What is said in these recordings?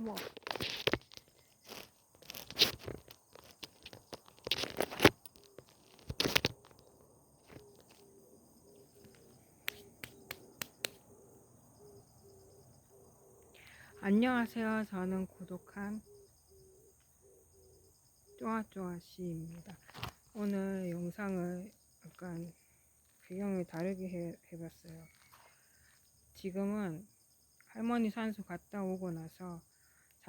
어머. 안녕하세요. 저는 고독한 쪼아쪼아 씨입니다. 오늘 영상을 약간 배경을 다르게 해, 해봤어요. 지금은 할머니 산소 갔다 오고 나서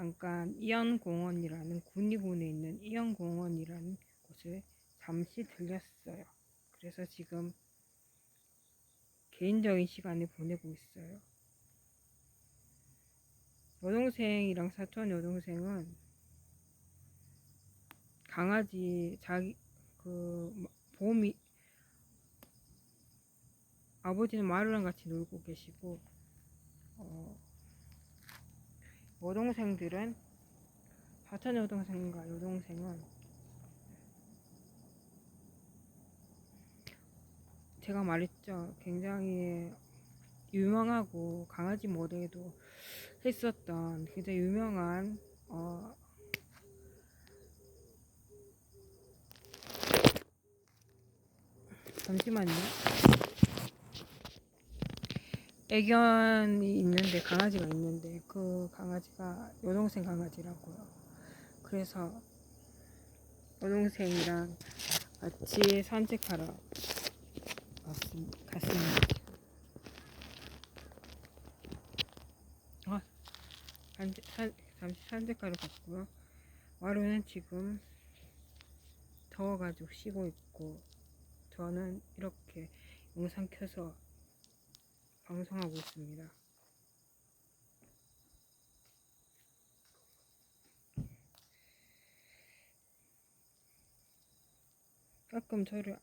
잠깐 이연공원이라는 군위군에 있는 이연공원이라는 곳을 잠시 들렸어요. 그래서 지금 개인적인 시간을 보내고 있어요. 여동생이랑 사촌 여동생은 강아지 자기 그 봄이 아버지는 마루랑 같이 놀고 계시고 어, 여동생들은 사촌 여동생과 여동생은 제가 말했죠 굉장히 유명하고 강아지 모델도 했었던 굉장히 유명한 어, 잠시만요. 애견이 있는데 강아지가 있는데 그 강아지가 여동생 강아지라고요. 그래서 여동생이랑 같이 산책하러 갔습니다. 아, 산책, 산, 잠시 산책하러 갔고요. 마루는 지금 더워가지고 쉬고 있고 저는 이렇게 영상 켜서 방송하고 있습니다. 가끔 저를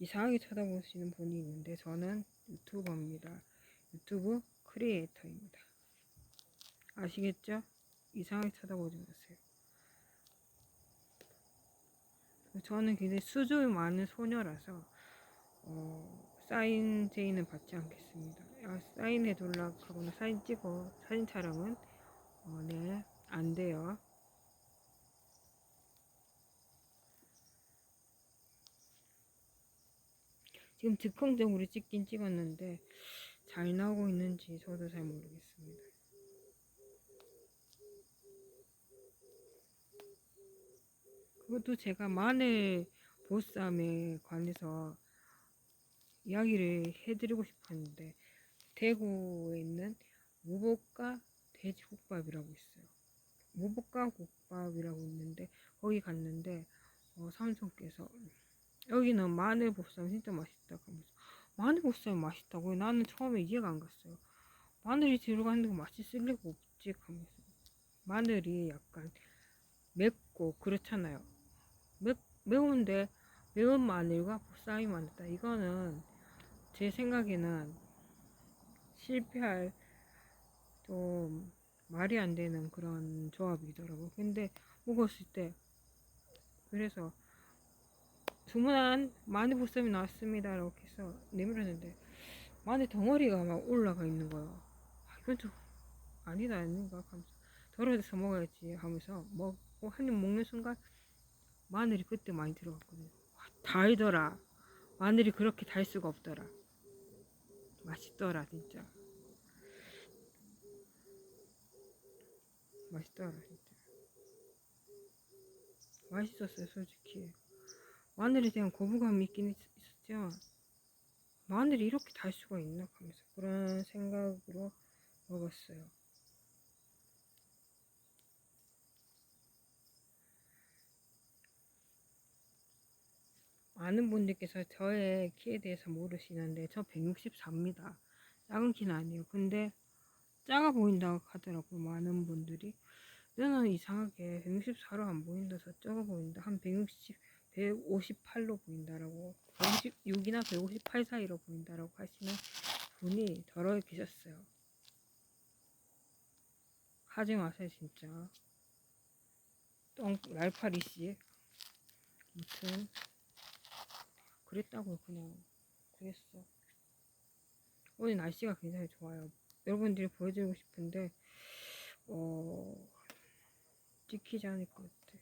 이상하게 쳐다보시는 분이 있는데 저는 유튜버입니다. 유튜브 크리에이터입니다. 아시겠죠? 이상하게 쳐다보지 마세요. 저는 굉장히 수줍이 많은 소녀라서 어, 사인 제의는 받지 않겠습니다. 아, 사인해 둘라 하거나 사진 찍어 사진 촬영은 어, 네, 안 돼요. 지금 즉흥적으로 찍긴 찍었는데 잘 나오고 있는지 저도 잘 모르겠습니다. 그것도 제가 마늘 보쌈에 관해서 이야기를 해드리고 싶었는데 대구에 있는 무복가 돼지국밥이라고 있어요. 무복가 국밥이라고 있는데 거기 갔는데 어, 삼촌께서 여기는 마늘 보쌈 진짜 맛있다 하면서 마늘 보쌈 맛있다고 나는 처음에 이해가 안 갔어요. 마늘이 들어가는 거 맛있을 리가 없지 하면서 마늘이 약간 맵고 그렇잖아요. 매, 매운데 매운 마늘과 보쌈이 많다. 이거는 제 생각에는 실패할 좀 말이 안 되는 그런 조합이더라고. 근데 먹었을 때 그래서 주문한 마늘 보쌈이 나왔습니다. 이렇게 해서 내밀었는데 마늘 덩어리가 막 올라가 있는 거야. 아, 이건 좀 아니다 아닌가 하면서 덜어져서 먹어야지 하면서 먹고 한 입 먹는 순간 마늘이 그때 많이 들어갔거든요. 와, 달더라. 마늘이 그렇게 달 수가 없더라. 맛있더라 진짜. 맛있더라 진짜. 맛있었어요 솔직히. 마늘에 대한 거부감이 있긴 있, 있었지만 마늘이 이렇게 달 수가 있나 하면서 그런 생각으로 먹었어요. 많은 분들께서 저의 키에 대해서 모르시는데 저 164입니다. 작은 키는 아니에요. 근데 작아 보인다고 하더라고요. 많은 분들이. 너는 이상하게 164로 안 보인다서 작아 보인다. 한 160, 158로 보인다라고 156이나 158 사이로 보인다라고 하시는 분이 더러 계셨어요. 하지 마세요 진짜. 똥 날파리 씨. 무튼 그랬다고 그냥 그랬어. 오늘 날씨가 굉장히 좋아요. 여러분들이 보여드리고 싶은데 어, 찍히지 않을 것 같아.